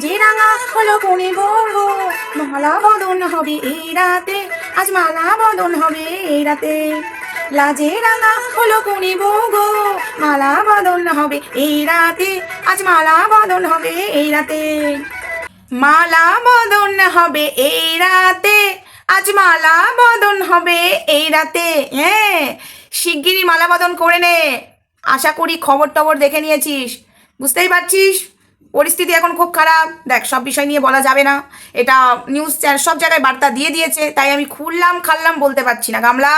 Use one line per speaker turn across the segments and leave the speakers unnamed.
যে রাঙা হলো কোনে বড়, মালা বদন হবে এই রাতে, আজ মালা বদন হবে এই রাতে। লাজে রাঙা হলো কোনে গো মালা বদন হবে এই রাতে, আজ মালা বদন হবে এই রাতে। মালা বদন হবে এই রাতে, আজ মালা বদন হবে এই রাতে। হ্যাঁ শিগগিরই মালা বদন করে নে। আশা করি খবর টবর দেখে নিয়েছিস। বুঝতেই পারছিস? পরিস্থিতি এখন খুব খারাপ। দেখ, সব বিষয় নিয়ে বলা যাবে না। এটা নিউজ চ্যানেল সব জায়গায় বার্তা দিয়ে দিয়েছে, তাই আমি খুললাম, খাললাম, বলতে পারছি না। গামলা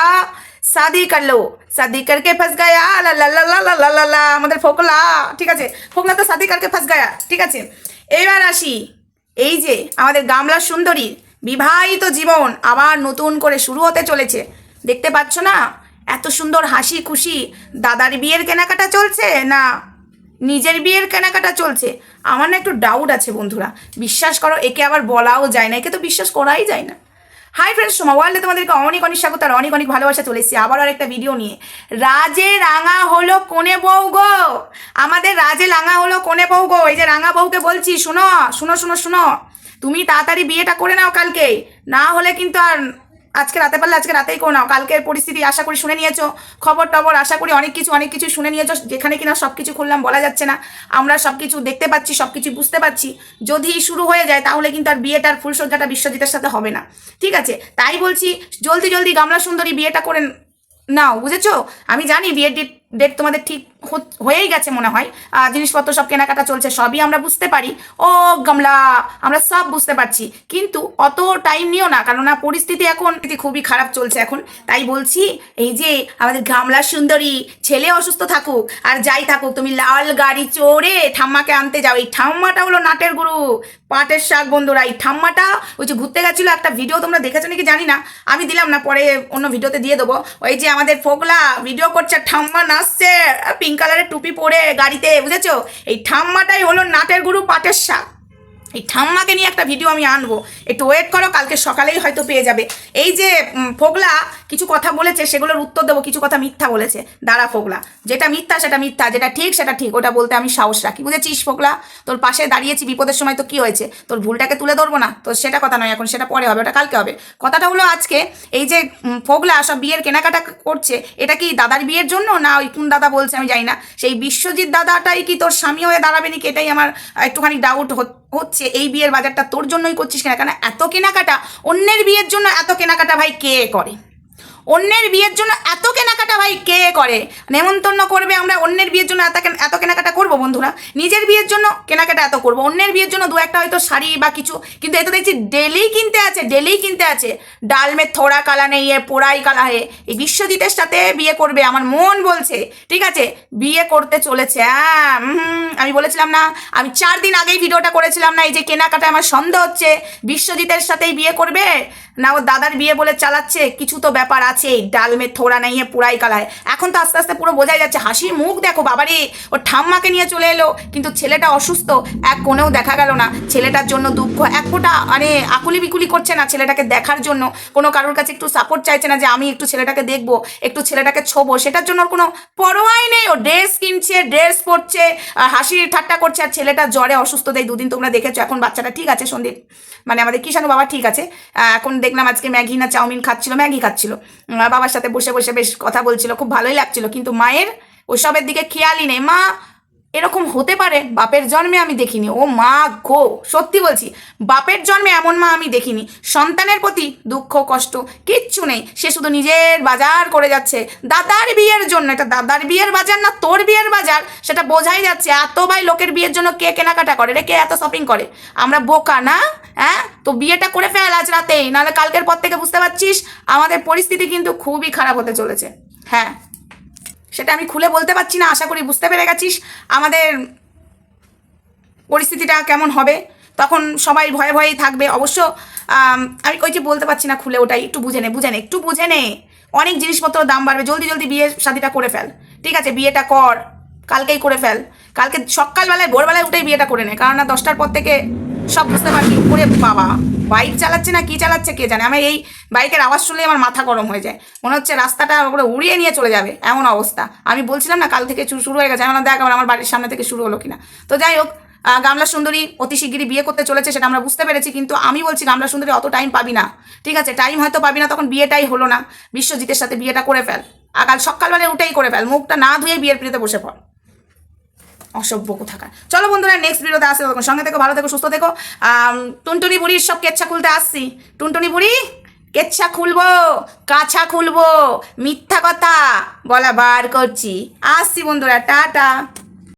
সাদি কাটলো সাদি কারকে ফাঁস গায়া লা লা লা লা লা লা লা, আমাদের ফোকলা, ঠিক আছে? ফোকলা তো সাদি কারকে ফাঁস গায়া ঠিক আছে? এবার আসি, এই যে আমাদের গামলা সুন্দরী, বিবাহিত জীবন আবার নতুন করে শুরু হতে চলেছে। দেখতে পাচ্ছ না? এত সুন্দর হাসি খুশি, দাদার বিয়ের কেনাকাটা চলছে, না নিজের বিয়ের কেনাকাটা চলছে। আমার না একটু ডাউট আছে বন্ধুরা। বিশ্বাস করো, একে আবার বলাও যায় না, একে তো বিশ্বাস করাই যায় না। হাই ফ্রেন্ডস সোমা ওয়ার্ল্ডে তোমাদেরকে অনেক অনেক স্বাগত আর অনেক অনেক ভালোবাসা চলে এসেছি। আবার আর একটা ভিডিও নিয়ে। রাজে রাঙা হলো কোনে বউ গো? আমাদের রাজে রাঙা হলো কোনে বউ গো? এই যে রাঙা বউকে বলছি, শুনো শুনো শুনো শুনো। তুমি তাড়াতাড়ি বিয়েটা করে নাও কালকে। না হলে কিন্তু আর আজকে রাতে পারলে আজকে রাতেই করে নাও। কালকের পরিস্থিতি আশা করি শুনে নিয়েছো। খবর টবর আশা করি অনেক কিছু অনেক কিছু শুনে নিয়েছো। যেখানে কিনা সব কিছু খুললাম বলা যাচ্ছে না। আমরা সব কিছু দেখতে পাচ্ছি সব কিছু বুঝতে পারছি। যদি শুরু হয়ে যায় তাহলে কিন্তু আর বিয়েটার ফুলসজ্জাটা বিশ্বজিতের সাথে হবে না। ঠিক আছে? তাই বলছি, জলদি জলদি গামলা সুন্দরী বিয়েটা করে নাও, বুঝেছ? আমি জানি বিয়ের ডেট তোমাদের ঠিক হয়েই গেছে মনে হয়। জিনিসপত্র সব কেনাকাটা চলছে, সবই আমরা বুঝতে পারি। ও গামলা, আমরা সব বুঝতে পারছি। কিন্তু অত টাইম নিও না, কেননা পরিস্থিতি এখন খুবই খারাপ চলছে এখন। তাই বলছি, এই যে আমাদের গামলা সুন্দরী ছেলে অসুস্থ থাকুক, আর যাই থাকুক, তুমি লাল গাড়ি চড়ে ঠাম্মাকে আনতে যাও। এই ঠাম্মাটা হলো নাটের গুরু, পাটের শাক বন্ধুরা। এই ঠাম্মাটা, ওই যে ঘুরতে গেছিল একটা ভিডিও তোমরা দেখেছ নাকি জানি না। আমি দিলাম না, পরে অন্য ভিডিওতে দিয়ে দেবো। ওই যে আমাদের ফোকলা ভিডিও করছে, ঠাম্মা নাচছে পিঙ্ক কালারের টুপি পরে গাড়িতে বুঝেছ? এই ঠাম্মাটাই হলো নাটের গুরু পাটের শাক। এই ঠাম্মাকে নিয়ে একটা ভিডিও আমি আনব। একটু ওয়েট করো, কালকে সকালেই হয়তো পেয়ে যাবে। এই যে ফোগলা কিছু কথা বলেছে, সেগুলোর উত্তর দেবো, কিছু কথা মিথ্যা বলেছে। দাঁড়া ফোগলা, যেটা মিথ্যা সেটা মিথ্যা, যেটা ঠিক সেটা ঠিক, ওটা বলতে আমি সাহস রাখি। বুঝেছিস ফোগলা? তোর পাশে দাঁড়িয়েছি বিপদের সময়, তো কি হয়েছে? তোর ভুলটাকে তুলে ধরবো না? তো সেটা কথা নয়, এখন সেটা পরে হবে, ওটা কালকে হবে। কথাটা হলো আজকে, এই যে ফোগলা সব বিয়ের কেনাকাটা করছে, এটা কি দাদার বিয়ের জন্য? না, ওই কোন দাদা বলছে, আমি জানি না। সেই বিশ্বজিৎ দাদাটাই কি তোর স্বামী হয়ে দাঁড়াবে নাকি? এটাই আমার একটুখানি ডাউট হচ্ছে। এই বিয়ের বাজারটা তোর জন্যই করছিস কেনা? কেন এত কেনাকাটা, অন্যের বিয়ের জন্য এত কেনাকাটা ভাই কে করে? অন্যের বিয়ের জন্য এত কেনাকাটা ভাই কে করে? নেমন্তন্ন করবে আমরা অন্যের বিয়ের জন্য এত এত কেনাকাটা করব বন্ধুরা? নিজের বিয়ের জন্য কেনাকাটা এত করব? অন্যের বিয়ের জন্য দু একটা হয়তো শাড়ি বা কিছু, কিন্তু এ তো দেখছি ডেলি কিনতে আছে, ডেলি কিনতে আছে। ডাল মে থোড়া কালা নেই, এ পোড়াই কালা হে। এই বিশ্বজিতের সাথে বিয়ে করবে, আমার মন বলছে। ঠিক আছে, বিয়ে করতে চলেছে। হ্যাঁ আমি বলেছিলাম না, আমি চার দিন আগেই ভিডিওটা করেছিলাম না, এই যে কেনাকাটা আমার সন্দেহ হচ্ছে। বিশ্বজিতের সাথেই বিয়ে করবে? না, ও দাদার বিয়ে বলে চালাচ্ছে, কিছু তো ব্যাপার আছে ডাল মে থোড়া নাই হে পুরাই কালায় এখন তো আস্তে আস্তে পুরো বোঝাই যাচ্ছে। হাসির মুখ দেখো বাবারে, ও ঠাম্মাকে নিয়ে চলে এলো, কিন্তু ছেলেটা অসুস্থ, এক কোণেও দেখা গেল না। ছেলেটার জন্য দুঃখ, এক ফোঁটা মানে আকুলি বিকুলি করছে না ছেলেটাকে দেখার জন্য। কোনো কারোর কাছে একটু সাপোর্ট চাইছে না যে আমি একটু ছেলেটাকে দেখব, একটু ছেলেটাকে ছোবো, সেটার জন্য ওর কোনো পরোয়াই নেই। ও ড্রেস কিনছে, ড্রেস পরছে হাসি ঠাট্টা করছে, আর ছেলেটা জ্বরে অসুস্থ। দেয় দুদিন তোমরা দেখেছ, এখন বাচ্চাটা ঠিক আছে সন্দীপ? মানে আমাদের কিষাণু বাবা ঠিক আছে। এখন দেখলাম আজকে ম্যাগি না চাউমিন খাচ্ছিল, ম্যাগি খাচ্ছিল। বাবার সাথে বসে বসে বেশ কথা বলছিল, খুব ভালোই লাগছিল। কিন্তু মায়ের ওসবের দিকে খেয়ালই নেই। মা এরকম হতে পারে, বাপের জন্মে আমি দেখিনি। ও মা গো, সত্যি বলছি, বাপের জন্মে এমন মা আমি দেখিনি। সন্তানের প্রতি দুঃখ, কষ্ট কিচ্ছু নেই। সে শুধু নিজের বাজার করে যাচ্ছে। দাদার বিয়ের জন্য, এটা দাদার বিয়ের বাজার না তোর বিয়ের বাজার? সেটা বোঝাই যাচ্ছে। এত ভাই লোকের বিয়ের জন্য কে কেনাকাটা করে রে? কে এত শপিং করে? আমরা বোকা না? হ্যাঁ? তো বিয়েটা করে ফেল আজ রাতেই নাহলে কালকের পর থেকে বুঝতে পারছিস, আমাদের পরিস্থিতি কিন্তু খুবই খারাপ হতে চলেছে। হ্যাঁ সেটা আমি খুলে বলতে পারছি না, আশা করি বুঝতে পেরে গেছিস। আমাদের পরিস্থিতিটা কেমন হবে, তখন সবাই ভয়ে ভয়েই থাকবে। অবশ্য, আমি ওই যে বলতে পারছি না খুলে ওটাই, একটু বুঝে নে বুঝে নে, একটু বুঝে নে। অনেক জিনিসপত্র দাম বাড়বে, জলদি জলদি বিয়ে শাদিটা করে ফেল। ঠিক আছে, বিয়েটা কর, কালকেই করে ফেল। কালকে সকালবেলায়, ভোরবেলায় উঠেই বিয়েটা করে নে কারণ না দশটার পর থেকে সব বুঝতে পারবি। ওরে বাবা, বাইক চালাচ্ছে না, কি চালাচ্ছে কে জানে? আমার এই বাইকের আওয়াজ শুনলেই আমার মাথা গরম হয়ে যায়। মনে হচ্ছে রাস্তাটা ওপরে উড়িয়ে নিয়ে চলে যাবে, এমন অবস্থা। আমি বলছিলাম না, কাল থেকে শুরু হয়ে গেছে। এখন দেখ আবার আমার বাড়ির সামনে থেকে শুরু হলো কিনা। তো যাই হোক গামলা সুন্দরী অতি শিগগিরই বিয়ে করতে চলেছে, সেটা আমরা বুঝতে পেরেছি, কিন্তু আমি বলছি গামলা সুন্দরী অত টাইম পাবি না। ঠিক আছে টাইম হয়তো পাবি না, তখন বিয়েটাই হলো না। বিশ্বজিতের সাথে বিয়েটা করে ফেল। আর কাল সকালবেলায় উঠেই করে ফেল। মুখটা না ধুয়ে বিয়ের পিড়িতে বসে পড়। অসভ্য কোথাকার। চলো বন্ধুরা নেক্সট ভিডিওতে আসে তখন সঙ্গে থেকো, ভালো থেকো, সুস্থ থেকো। টুনটুনি বুড়ির সব কেচ্ছা খুলতে আসছি। টুনটুনি বুড়ি, কেচ্ছা খুলবো, কাছা খুলবো, মিথ্যা কথা বলা বার করছি। আসছি বন্ধুরা, টাটা।